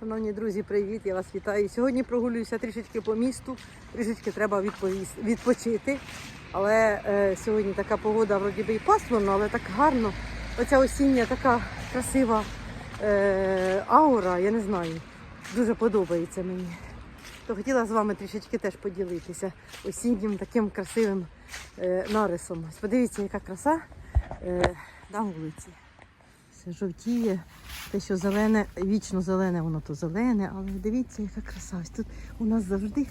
Шановні друзі, привіт! Я вас вітаю. Сьогодні прогулююся трішечки по місту, трішечки треба відпочити. Але е, сьогодні така погода, вроді би і пасмурно, але так гарно. Оця осіння така красива е, аура, я не знаю. Дуже подобається мені. То хотіла з вами трішечки теж поділитися осіннім таким красивим е, нарисом. Подивіться, яка краса е, на вулиці. Все жовтіє, те, що зелене, вічно зелене, воно то зелене, але дивіться, яка краса. Ось тут у нас завжди,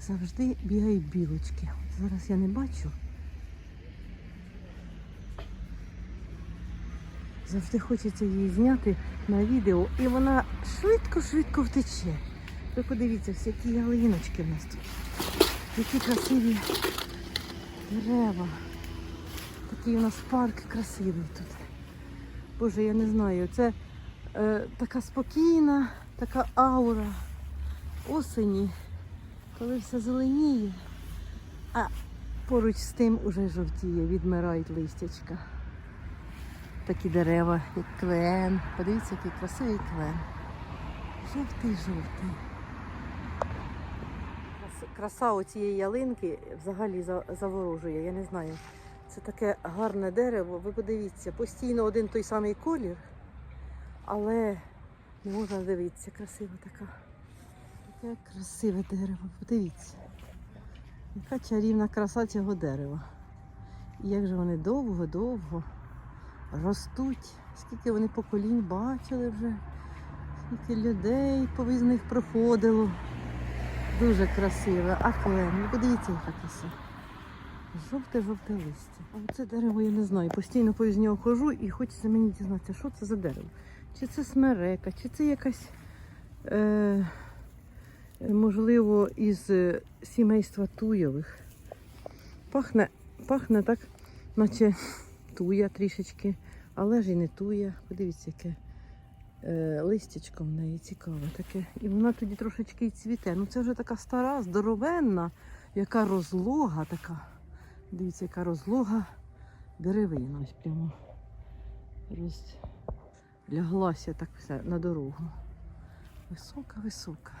завжди бігають білочки. От зараз я не бачу. Завжди хочеться її зняти на відео, і вона швидко-швидко втече. Ви подивіться, всі які ялиночки в нас тут. Які красиві дерева. Такий у нас парк красивий тут. Боже, я не знаю, це е, така спокійна, така аура осені, коли все зеленіє, а поруч з тим уже жовтіє, відмирають листячка. Такі дерева, як клен. Подивіться, який красивий клен. Жовтий-жовтий. Краса оцієї ялинки взагалі заворожує, я не знаю. Це таке гарне дерево. Ви подивіться, постійно один той самий колір, але не можна дивитися, красива така. Таке красиве дерево. Подивіться. Яка чарівна краса цього дерева. І як же вони довго-довго ростуть. Скільки вони поколінь бачили вже, скільки людей повз них проходило. Дуже красиве. А клен, подивіться, яка краса. Жовте-жовте листя. А це дерево я не знаю. Постійно повз нього хожу і хочеться мені дізнатися, що це за дерево. Чи це смерека, чи це якась, е, можливо, із е, сімейства туйових. Пахне, пахне так, наче туя трішечки, але ж і не туя. Подивіться, яке е, листячко в неї цікаве таке. І вона тоді трошечки й цвіте. Ну це вже така стара, здоровенна, яка розлога така. Дивіться, яка розлога деревина. Ось прямо розляглася так все на дорогу. Висока, висока.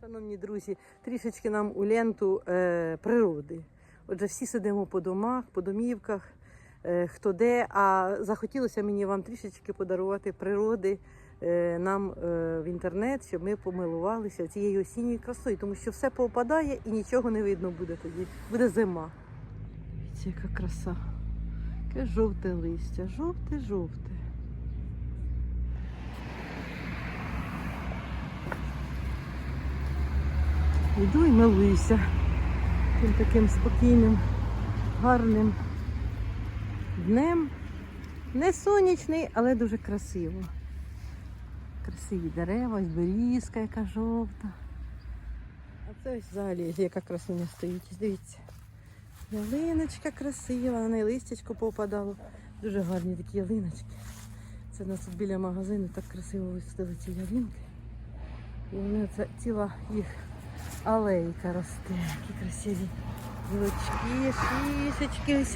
Шановні друзі, трішечки нам у ленту е, природи. Отже, всі сидимо по домах, по домівках, е, хто де. А захотілося мені вам трішечки подарувати природи нам е, в інтернет, щоб ми помилувалися цією осінньою красою, тому що все повпадає і нічого не видно буде тоді. Буде зима. Дивіться, яка краса. Яке жовте листя, жовте-жовте. Йду і милуюся тим таким спокійним, гарним днем. Не сонячний, але дуже красиво. Красиві дерева, ось берізка, яка жовта. А це ось взагалі яка красуня стоїть. Дивіться. Ялиночка красива, на неї листячко попадало. Дуже гарні такі ялиночки. Це в нас тут біля магазину так красиво висадили ці ялинки. І вони це ціла їх алейка росте. Які красиві гілочки, шишечки. Ось.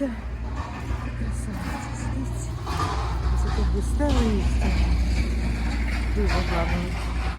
Дивіться. Ось тут густе листя. Дуже гарно.